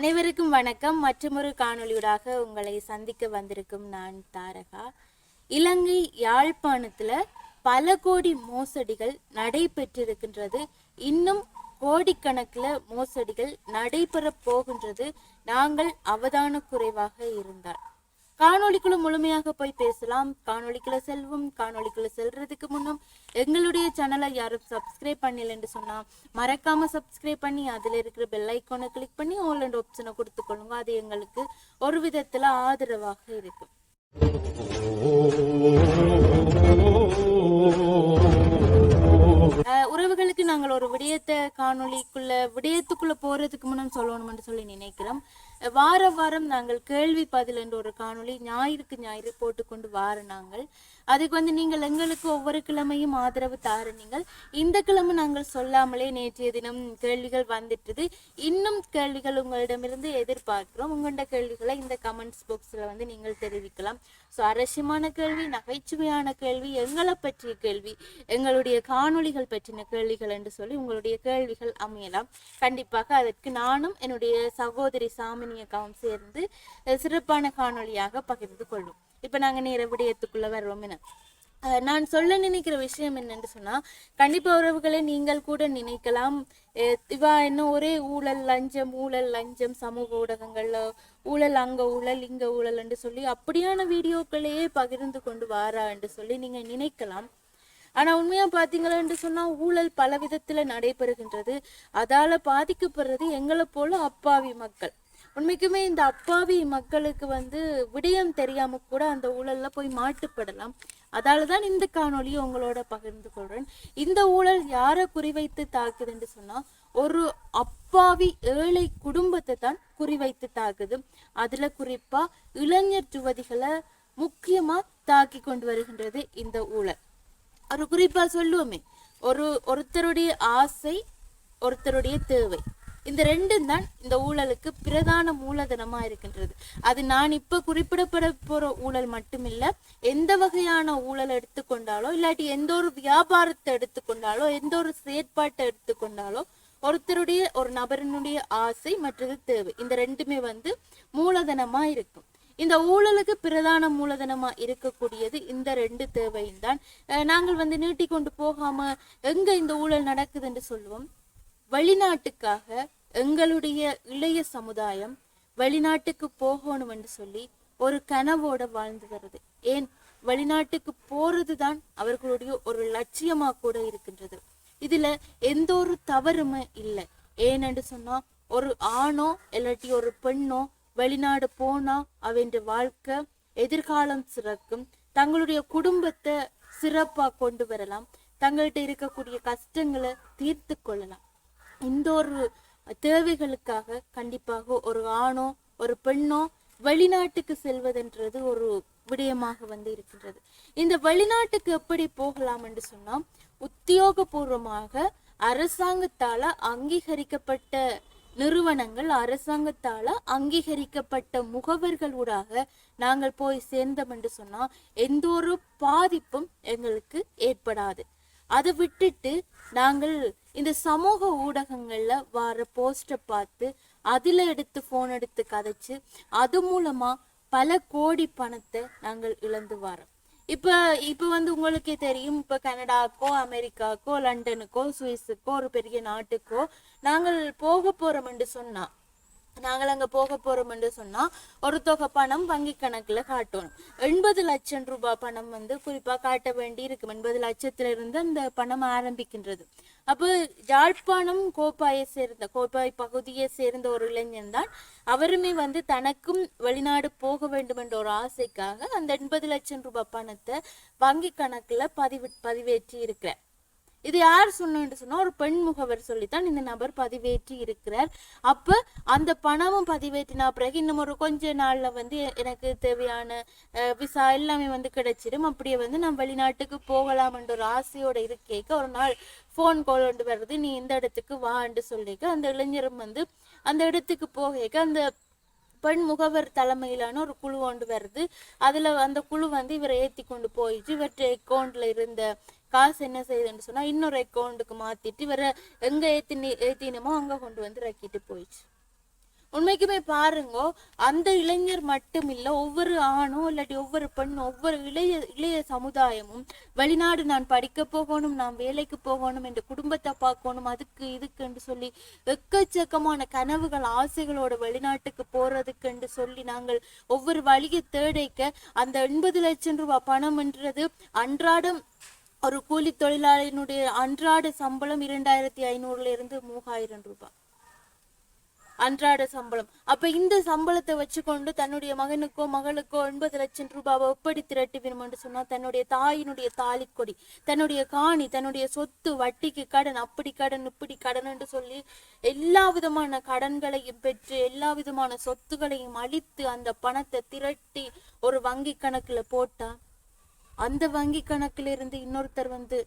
அனைவருக்கும் வணக்கம். மற்றொரு காணொளியூடாக உங்களை சந்திக்க வந்திருக்கும் நான் தாரகா. இலங்கை யாழ்ப்பாணத்தில் பல கோடி மோசடிகள் நடைபெற்றிருக்கின்றது. இன்னும் கோடிக்கணக்கில் மோசடிகள் நடைபெற போகின்றது. நாங்கள் அவதான குறைவாக இருந்தால். காணொலிக்குள்ள முழுமையாக போய் பேசலாம். காணொலிக்குள்ள செல்வோம். காணொலிக்குள்ள செல்றதுக்கு முன்னும் எங்களுடைய சேனலை யாரும் சப்ஸ்கிரைப் பண்ணலன்னு சொன்னா மறக்காம சப்ஸ்கிரைப் பண்ணி அதுல இருக்கிற பெல் ஐக்கோனை கிளிக் பண்ணி ஆல் அண்ட் ஆப்ஷனை கொடுத்துக்கொள்ளுங்க அது எங்களுக்கு ஒரு விதத்துல ஆதரவாக இருக்கும். உறவுகளுக்கு நாங்கள் ஒரு விடயத்தை காணொலிக்குள்ள விடயத்துக்குள்ள போறதுக்கு முன்னும் சொல்லணும்னு சொல்லி நினைக்கிறோம். வார வாரம் நாங்கள் கேள்வி பதில் என்ற ஒரு காணொளி ஞாயிறுக்கு ஞாயிறு போட்டுக்கொண்டு வார நாங்கள். அதுக்கு வந்து நீங்கள் எங்களுக்கு ஒவ்வொரு கிழமையும் ஆதரவு தார நீங்கள் இந்த கிழமை நாங்கள் சொல்லாமலே நேற்றைய தினம் கேள்விகள் வந்துட்டுது. இன்னும் கேள்விகள் உங்களிடமிருந்து எதிர்பார்க்கிறோம். உங்களோட கேள்விகளை இந்த கமெண்ட்ஸ் பாக்ஸில் வந்து நீங்கள் தெரிவிக்கலாம். சுவாரஸ்யமான கேள்வி நகைச்சுவையான கேள்வி எங்களை பற்றிய கேள்வி எங்களுடைய காணொளிகள் பற்றின கேள்விகள் என்று சொல்லி உங்களுடைய கேள்விகள் அமையலாம். கண்டிப்பாக அதற்கு நானும் என்னுடைய சகோதரி சாமி அக்காவும் சேர்ந்து சிறப்பான காணொளியாக பகிர்ந்து கொள்ளும். இப்ப நாங்க நேர விடயத்துக்குள்ள வர்றோம் என. நான் சொல்ல நினைக்கிற விஷயம் என்னன்னு சொன்னா கண்டிப்பா உறவுகளை நீங்கள் கூட நினைக்கலாம். இவா என்ன ஒரே ஊழல் லஞ்சம் ஊழல் லஞ்சம் சமூக ஊடகங்கள்ல ஊழல் அங்க ஊழல் இங்க ஊழல் என்று சொல்லி அப்படியான வீடியோக்களையே பகிர்ந்து கொண்டு வாரா என்று சொல்லி நீங்க நினைக்கலாம். ஆனா உண்மையா பாத்தீங்களா சொன்னா ஊழல் பல விதத்துல நடைபெறுகின்றது. அதால பாதிக்கப்படுறது எங்களை போல அப்பாவி மக்கள். உண்மைக்குமே இந்த அப்பாவி மக்களுக்கு வந்து விடயம் தெரியாம கூட அந்த ஊழல்ல போய் மாட்டுப்படலாம். அதால தான் இந்த காணொலியை உங்களோட பகிர்ந்து கொள்றேன். இந்த ஊழல் யாரை குறிவைத்து தாக்குதுன்னு சொன்னா ஒரு அப்பாவி ஏழை குடும்பத்தை தான் குறிவைத்து தாக்குது. அதுல குறிப்பா இளைஞர் யுவதிகளை முக்கியமா தாக்கி கொண்டு வருகின்றது இந்த ஊழல். ஒரு குறிப்பா சொல்லுவோமே ஒரு ஒருத்தருடைய ஆசை ஒருத்தருடைய தேவை. இந்த ரெண்டும் தான் இந்த ஊழலுக்கு பிரதான மூலதனமாக இருக்கின்றது. அது நான் இப்போ குறிப்பிடப்பட போகிற ஊழல் மட்டுமில்ல எந்த வகையான ஊழல் எடுத்துக்கொண்டாலோ இல்லாட்டி எந்த ஒரு வியாபாரத்தை எடுத்துக்கொண்டாலோ எந்த ஒரு செயற்பாட்டை எடுத்துக்கொண்டாலோ ஒருத்தருடைய ஒரு நபரினுடைய ஆசை மற்றது தேவை. இந்த ரெண்டுமே வந்து மூலதனமாக இருக்கும். இந்த ஊழலுக்கு பிரதான மூலதனமா இருக்கக்கூடியது இந்த ரெண்டு தேவையும் தான் நாங்கள் வந்து நீட்டிக்கொண்டு போகாம எங்க இந்த ஊழல் நடக்குதுன்னு சொல்லுவோம்? வெளிநாட்டுக்காக எங்களுடைய இளைய சமுதாயம் வெளிநாட்டுக்கு போகணும் என்று சொல்லி ஒரு கனவோட வாழ்ந்து வருது. ஏன்? வெளிநாட்டுக்கு போறதுதான் அவர்களுடைய ஒரு லட்சியமா கூட இருக்கின்றது. இதுல எந்த ஒரு தவறுமே இல்லை. ஏனென்று சொன்னா ஒரு ஆணோ இல்லாட்டி ஒரு பெண்ணோ வெளிநாடு போனா அவன் வாழ்க்கை எதிர்காலம் சிறக்கும். தங்களுடைய குடும்பத்தை சிறப்பா கொண்டு வரலாம். தங்கள்கிட்ட இருக்கக்கூடிய கஷ்டங்களை தீர்த்து கொள்ளலாம். இந்த ஒரு தேவைகளுக்காக கண்டிப்பாக ஒரு ஆணோ ஒரு பெண்ணோ வெளிநாட்டுக்கு செல்வதென்றது ஒரு விடயமாக வந்து இருக்கின்றது. இந்த வெளிநாட்டுக்கு எப்படி போகலாம் என்று சொன்னால் உத்தியோகபூர்வமாக அரசாங்கத்தால அங்கீகரிக்கப்பட்ட நிறுவனங்கள் அரசாங்கத்தால அங்கீகரிக்கப்பட்ட முகவர்களூடாக நாங்கள் போய் சேர்ந்தோம் என்று சொன்னால் எந்த ஒரு பாதிப்பும் எங்களுக்கு ஏற்படாது. அதை விட்டுட்டு நாங்கள் இந்த சமூக ஊடகங்களில் வர போஸ்டை பார்த்து அதில் எடுத்து ஃபோன் எடுத்து கதைச்சு அது மூலமாக பல கோடி பணத்தை நாங்கள் இழந்து வரோம் இப்போ இப்போ வந்து உங்களுக்கே தெரியும் இப்போ கனடாக்கோ அமெரிக்காக்கோ லண்டனுக்கோ சுவிஸுக்கோ ஒரு பெரிய நாட்டுக்கோ நாங்கள் போக போகிறோம் என்று சொன்னால் நாங்கள் அங்க போக போறோம் என்று சொன்னா ஒரு தொகை பணம் வங்கி கணக்குல காட்டணும் எண்பது லட்சம் ரூபாய் பணம் வந்து குறிப்பா காட்ட வேண்டி இருக்கும் எண்பது லட்சத்துல இருந்து அந்த பணம் ஆரம்பிக்கின்றது. அப்போ யாழ்ப்பாணம் கோப்பாயை சேர்ந்த கோப்பாய் பகுதியை சேர்ந்த ஒரு இளைஞன் தான் அவருமே வந்து தனக்கும் வெளிநாடு போக வேண்டும் என்ற ஒரு ஆசைக்காக அந்த எண்பது லட்சம் ரூபாய் பணத்தை வங்கி கணக்குல பதிவு பதிவேற்றி இருக்கிறார் இது யார் சொன்னு சொன்னால் ஒரு பெண் முகவர் சொல்லித்தான் இந்த நபர் பதிவேற்றி இருக்கிறார். அப்போ அந்த பணமும் பதிவேற்றினா பிறகு இன்னும் ஒரு கொஞ்ச நாளில் வந்து எனக்கு தேவையான விசா எல்லாமே வந்து கிடைச்சிடும். அப்படியே வந்து நான் வெளிநாட்டுக்கு போகலாம் என்ற ஒரு ஆசையோட இருக்கேக்க ஒரு நாள் ஃபோன் கால் கொண்டு வருது நீ இந்த இடத்துக்கு வான்னு சொல்லிக்க அந்த இளைஞரும் வந்து அந்த இடத்துக்கு போகேக்க அந்த பெண் முகவர் தலைமையிலான ஒரு குழு கொண்டு வருது. அதில் அந்த குழு வந்து இவரை ஏற்றி கொண்டு போயிட்டு இவற்றை அக்கௌண்ட்டில் இருந்த காசு என்ன செய்யுதுன்னு சொன்னால் இன்னொரு அக்கௌண்ட்டுக்கு மாற்றிட்டு இவரை எங்கே ஏற்றி ஏற்றினமோ அங்கே கொண்டு வந்து ரக்கிட்டு போயிடுச்சு. உண்மைக்குமே பாருங்க அந்த இளைஞர் மட்டும் இல்ல ஒவ்வொரு ஆணும் இல்லாட்டி ஒவ்வொரு பெண்ணும் ஒவ்வொரு இளைய இளைய சமுதாயமும் வெளிநாடு நான் படிக்க போகணும் நான் வேலைக்கு போகணும் என்ற குடும்பத்தை பார்க்கணும் அதுக்கு இதுக்குன்னு சொல்லி எக்கச்சக்கமான கனவுகள் ஆசைகளோட வெளிநாட்டுக்கு போறதுக்குன்னு சொல்லி நாங்கள் ஒவ்வொரு வழியை தேடைக்க அந்த எண்பது லட்சம் ரூபாய் பணம்ன்றது அன்றாடம் ஒரு கூலி தொழிலாளியினுடைய அன்றாட சம்பளம் இரண்டாயிரத்தி ஐநூறுல இருந்து மூவாயிரம் ரூபாய். அன்றாட சம்பளம். அப்ப இந்த சம்பளத்தை வச்சுக்கொண்டு தன்னுடைய மகனுக்கோ மகளுக்கோ எண்பது லட்சம் ரூபாவை எப்படி திரட்டி என்று சொன்னா தன்னுடைய தாயினுடைய தாலிக்கொடி தன்னுடைய காணி தன்னுடைய சொத்து வட்டிக்கு கடன் அப்படி கடன் இப்படி கடன் என்று சொல்லி எல்லா விதமான கடன்களையும் பெற்று எல்லா விதமான சொத்துகளையும் அழித்து அந்த பணத்தை திரட்டி ஒரு வங்கி கணக்குல போட்டா அந்த வங்கி கணக்குல இருந்து இன்னொருத்தர் வந்து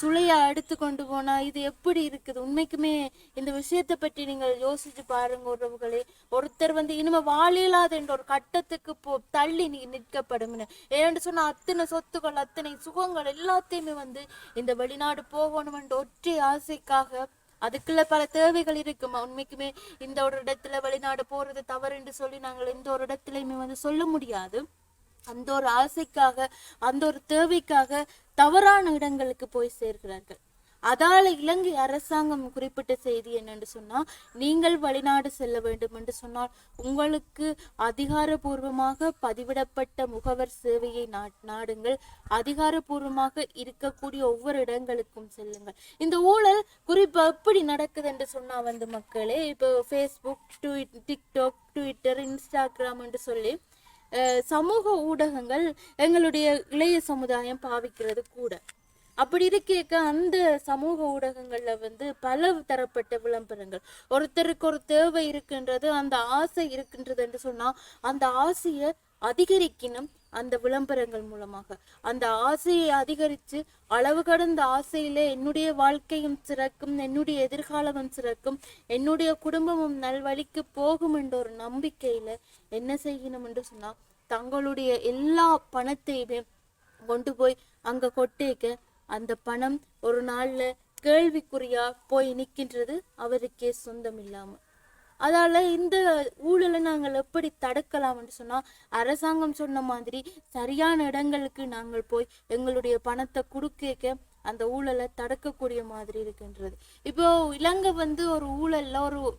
சுளைய அடுத்து கொண்டு போனா இது எப்படி இருக்குது? உண்மைக்குமே இந்த விஷயத்தை பற்றி நீங்கள் யோசிச்சு பாருங்க உறவுகளே. ஒருத்தர் வந்து இனிமே வாழியலாத என்ற ஒரு கட்டத்துக்கு போ தள்ளி நீ நிற்கப்படும் ஏன்னு சொன்னா அத்தனை சொத்துக்கள் அத்தனை சுகங்கள் எல்லாத்தையுமே வந்து இந்த வெளிநாடு போகணும் என்ற ஒற்றை ஆசைக்காக அதுக்குள்ள பல தேவைகள் இருக்குமா? உண்மைக்குமே இந்த ஒரு இடத்துல வெளிநாடு போறது தவறு என்று சொல்லி நாங்கள் எந்த ஒரு இடத்துலயுமே வந்து சொல்ல முடியாது. அந்த ஒரு ஆசைக்காக அந்த ஒரு தேவைக்காக தவறான இடங்களுக்கு போய் சேர்கிறார்கள். அதால இலங்கை அரசாங்கம் குறிப்பிட்ட செய்தி என்னென்று சொன்னால் நீங்கள் வெளிநாடு செல்ல வேண்டும் என்று சொன்னால் உங்களுக்கு அதிகாரபூர்வமாக பதிவிடப்பட்ட முகவர் சேவையை நா- நாடுங்கள். அதிகாரபூர்வமாக இருக்கக்கூடிய ஒவ்வொரு இடங்களுக்கும் செல்லுங்கள். இந்த ஊழல் குறிப்பாக எப்படி நடக்குது என்று சொன்னால் வந்து மக்களே இப்போ Facebook tweet TikTok Twitter Instagram என்று சொல்லி சமூக ஊடகங்கள் எங்களுடைய இளைய சமுதாயம் பாவிக்கிறது கூட. அப்படி இருக்க அந்த சமூக ஊடகங்களில் வந்து பல தரப்பட்ட விளம்பரங்கள். ஒருத்தருக்கு ஒரு தேவை இருக்கின்றது அந்த ஆசை இருக்கின்றது என்று சொன்னால் அந்த ஆசையை அதிகரிக்கணும் அந்த விளம்பரங்கள் மூலமாக. அந்த ஆசையை அதிகரித்து அளவு கடந்த ஆசையில என்னுடைய வாழ்க்கையும் சிறக்கும் என்னுடைய எதிர்காலமும் சிறக்கும் என்னுடைய குடும்பமும் நல்வழிக்கு போகும் என்ற ஒரு நம்பிக்கையில என்ன செய்யணும் என்று சொன்னா தங்களுடைய எல்லா பணத்தையுமே கொண்டு போய் அங்க கொட்டேக்க அந்த பணம் ஒரு நாள்ல கேள்விக்குறியா போய் நிற்கின்றது அவருக்கே சொந்தம் இல்லாம. அதால இந்த ஊழலை நாங்கள் எப்படி தடுக்கலாம்னு சொன்னால் அரசாங்கம் சொன்ன மாதிரி சரியான இடங்களுக்கு நாங்கள் போய் எங்களுடைய பணத்தை கொடுக்க அந்த ஊழலை தடுக்கக்கூடிய மாதிரி இருக்கின்றது. இப்போ இலங்கை வந்து ஒரு ஊழல்ல ஒரு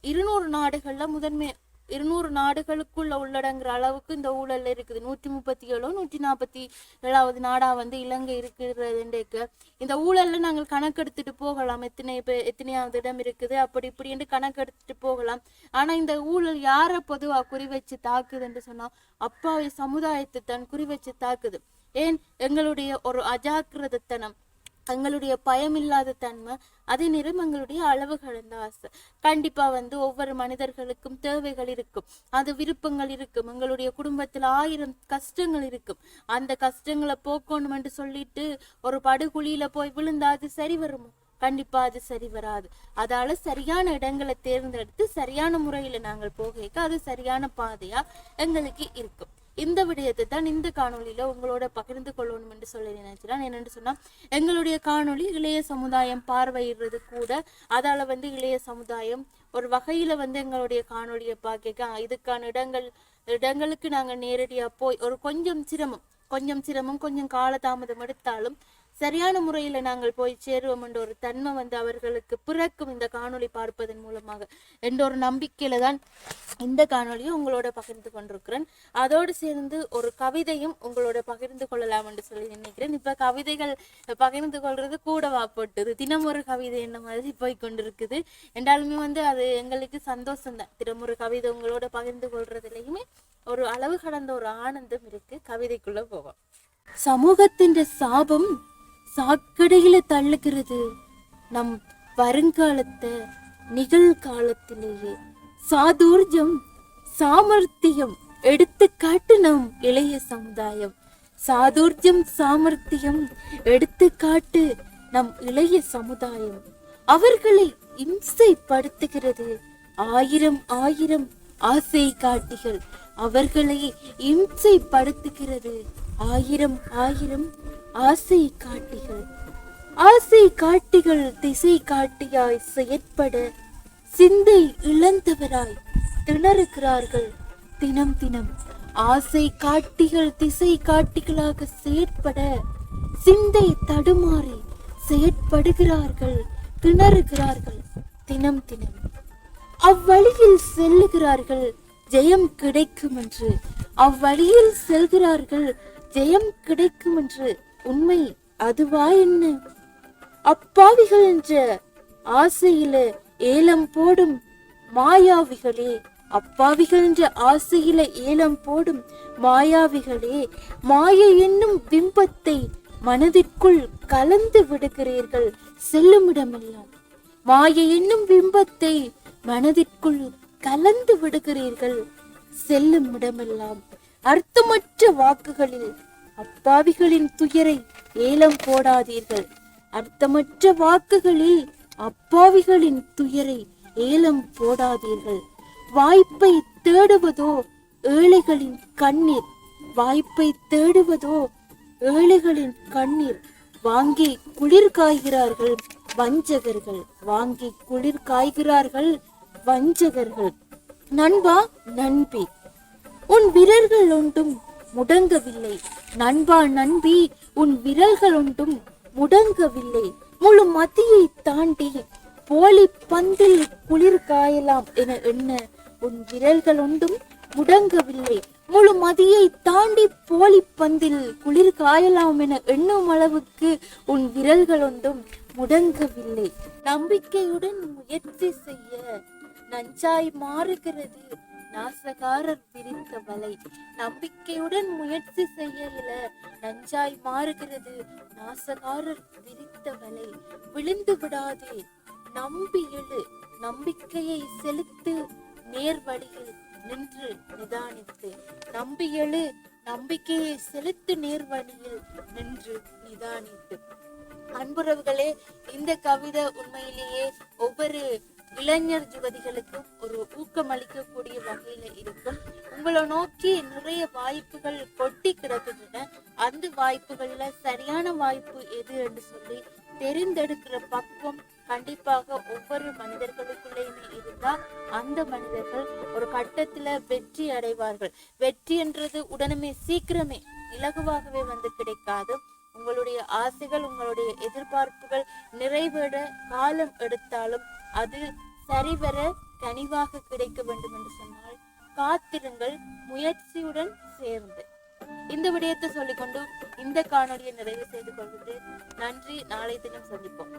இருநூறு நாடுகள்ல முதன்மை இருநூறு நாடுகளுக்குள்ள உள்ளடங்குற அளவுக்கு இந்த ஊழல் இருக்குது. நூற்றி முப்பத்தி ஏழோ நூற்றி நாற்பத்தி ஏழாவது நாடா வந்து இலங்கை இருக்கிறதுக்கு இந்த ஊழல்ல நாங்கள் கணக்கெடுத்துட்டு போகலாம். எத்தனை பேர் எத்தனையாவது இடம் இருக்குது. அப்படி இப்படின்னு கணக்கெடுத்துட்டு போகலாம். ஆனா இந்த ஊழல் யாரை பொதுவா குறி வச்சு தாக்குதுன்னு சொன்னா அப்பாவை சமுதாயத்தை தான் குறி வச்சு தாக்குது. ஏன்? எங்களுடைய ஒரு அஜாக்கிரதத்தனம். எங்களுடைய பயமில்லாத தன்மை அதே நேரம் எங்களுடைய அளவு ஆசை. கண்டிப்பா வந்து ஒவ்வொரு மனிதர்களுக்கும் தேவைகள் இருக்கும். அது விருப்பங்கள் இருக்கும். எங்களுடைய குடும்பத்துல ஆயிரம் கஷ்டங்கள் இருக்கும். அந்த கஷ்டங்களை போக்கணும் என்று சொல்லிட்டு ஒரு படுகுழியில போய் விழுந்தா அது சரி வருமோ? கண்டிப்பா அது சரி வராது. அதால சரியான இடங்களை தேர்ந்தெடுத்து சரியான முறையில நாங்கள் போக அது சரியான பாதையா எங்களுக்கு இருக்கும். இந்த விடயத்தை தான் இந்த காணொலியில் உங்களோட பகிர்ந்து கொள்ளணும் என்று சொல்லி நினைச்சிடான் என்னென்னு சொன்னா எங்களுடைய காணொளி இளைய சமுதாயம் பார்வையிடுறது கூட அதால வந்து இளைய சமுதாயம் ஒரு வகையில வந்து எங்களுடைய காணொலியை பார்க்க இதுக்கான இடங்கள் இடங்களுக்கு நாங்கள் நேரடியாக போய் ஒரு கொஞ்சம் சிரமம் கொஞ்சம் சிரமம் கொஞ்சம் காலதாமதம் எடுத்தாலும் சரியான முறையில நாங்கள் போய் சேருவோம் என்ற ஒரு தன்மை வந்து அவர்களுக்கு பிறக்கும் இந்த காணொளி பார்ப்பதன் மூலமாக. என்ற ஒரு நம்பிக்கையில தான் இந்த காணொலியை உங்களோட பகிர்ந்து கொண்டிருக்கிறேன். அதோடு சேர்ந்து ஒரு கவிதையும் உங்களோட பகிர்ந்து கொள்ளலாம் என்று சொல்லி நினைக்கிறேன். இப்ப கவிதைகள் பகிர்ந்து கொள்றது கூடவா போட்டுது? தினம் ஒரு கவிதை என்ன மாதிரி போய் கொண்டிருக்குது? என்றாலுமே வந்து அது எங்களுக்கு சந்தோஷம் தான் தினம் ஒரு கவிதை உங்களோட பகிர்ந்து கொள்றதுலயுமே ஒரு அளவு கடந்த ஒரு ஆனந்தம் இருக்கு. கவிதைக்குள்ள போவோம். சமூகத்தின் சாபம் சாக்கடையில தள்ளுகிறது. நம் வருங்காலத்தை நிகழ்காலத்திலேயே சாதுர்ஜம் சாமர்த்தியம் எடுத்துக்காட்டு நம் இளைய சமுதாயம். சாதுர்ஜம் சாமர்த்தியம் எடுத்துக்காட்டு நம் இளைய சமுதாயம். அவர்களை இம்சைப்படுத்துகிறது. ஆயிரம் ஆயிரம் ஆசை காட்டிகள் அவர்களை இம்சைப்படுத்துகிறது. ஆயிரம் ஆயிரம் ஆசை காட்டிகள் ஆசை காட்டிகள் திசை காட்டியாய் செயற்பட சிந்தை இழந்தவராய் திணறுகிறார்கள். தினம் தினம் ஆசை காட்டிகள் திசை காட்டிகளாக செயற்பட சிந்தை தடுமாறி செயற்படுகிறார்கள் திணறுகிறார்கள். தினம் தினம் அவ்வழியில் செல்லுகிறார்கள் ஜெயம் கிடைக்கும் என்று அவ்வழியில் செல்கிறார்கள் ஜெயம் கிடைக்கும் என்று உண்மை அதுவா என்ன? அப்பாவிகள் என்ற ஆசையில ஏலம் போடும் மாயாவிகளே அப்பாவிகள் என்ற ஆசையில ஏலம் போடும் மாயாவிகளே மாயை என்னும் பிம்பத்தை மனதிற்குள் கலந்து விடுகிறீர்கள் செல்லுமிடமெல்லாம் மாயை என்னும் பிம்பத்தை மனதிற்குள் கலந்து விடுகிறீர்கள் செல்லும் இடமெல்லாம் அர்த்தமற்ற வாக்குகளில் அப்பாவிகளின் துயரை ஏலம் போடாதீர்கள். அர்த்தமற்ற வாக்குகளில் அப்பாவிகளின் துயரை ஏலம் போடாதீர்கள். வாய்ப்பை தேடுவதோ ஏழைகளின் கண்ணீர். வாய்ப்பை தேடுவதோ ஏழைகளின் கண்ணீர். வாங்கி குளிர் காய்கிறார்கள் வஞ்சகர்கள். வாங்கி குளிர் காய்கிறார்கள் வஞ்சகர்கள். நண்பா நண்பி உன் விரல்கள் ஒன்றும் முடங்கவில்லை. நண்பா நண்பி உன் விரல்கள் ஒன்றும் முடங்கவில்லை. முழு மதியை தாண்டி போலி பந்தில் குளிர் காயலாம் என எண்ண உன் விரல்கள் ஒன்றும் முடங்கவில்லை. முழு மதியை தாண்டி போலி பந்தில் குளிர் காயலாம் என எண்ணும் அளவுக்கு உன் விரல்கள் ஒன்றும் முடங்கவில்லை. நம்பிக்கையுடன் முயற்சி செய்ய நஞ்சாய் மாறுகிறது. நாசகாரர் விரித்த வலை நம்பிக்கையுடன் முயற்சி செய்யல நஞ்சாய் மாறுகிறது. நாசகாரர் விரித்த வலை விழுந்து விடாதே. நம்பி எழு நம்பிக்கையை செலுத்து. நேர் வழியில் நின்று நிதானித்து. நம்பி எழு நம்பிக்கையை செலுத்து நேர் வழியில் நின்று நிதானித்து. அன்புறவுகளே இந்த கவிதை உண்மையிலேயே ஒவ்வொரு இளைஞர் யுவதிகளுக்கும் ஒரு ஊக்கம் அளிக்கக்கூடிய வகையில இருக்கும். உங்களை நோக்கி நிறைய வாய்ப்புகள் கொட்டி கிடக்குதுன்னு அந்த வாய்ப்புகள்ல சரியான வாய்ப்பு எது என்று சொல்லி தெரிந்தெடுக்கிற பக்குவம் கண்டிப்பாக ஒவ்வொரு மனிதர்களுக்குள்ளேயுமே இருந்தா அந்த மனிதர்கள் ஒரு கட்டத்துல வெற்றி அடைவார்கள். வெற்றி என்றது உடனே சீக்கிரமே இலகுவாகவே வந்து கிடைக்காது. உங்களுடைய ஆசைகள் உங்களுடைய எதிர்பார்ப்புகள் நிறைவேற காலம் எடுத்தாலும் அது சரிவர கனிவாக கிடைக்க வேண்டும் என்று சொன்னால் காத்திருங்கள் முயற்சியுடன் சேர்ந்து. இந்த விடயத்தை சொல்லிக்கொண்டு இந்த காணொலியை நிறைவு செய்து கொள்வது நன்றி. நாளை தினம் சந்திப்போம்.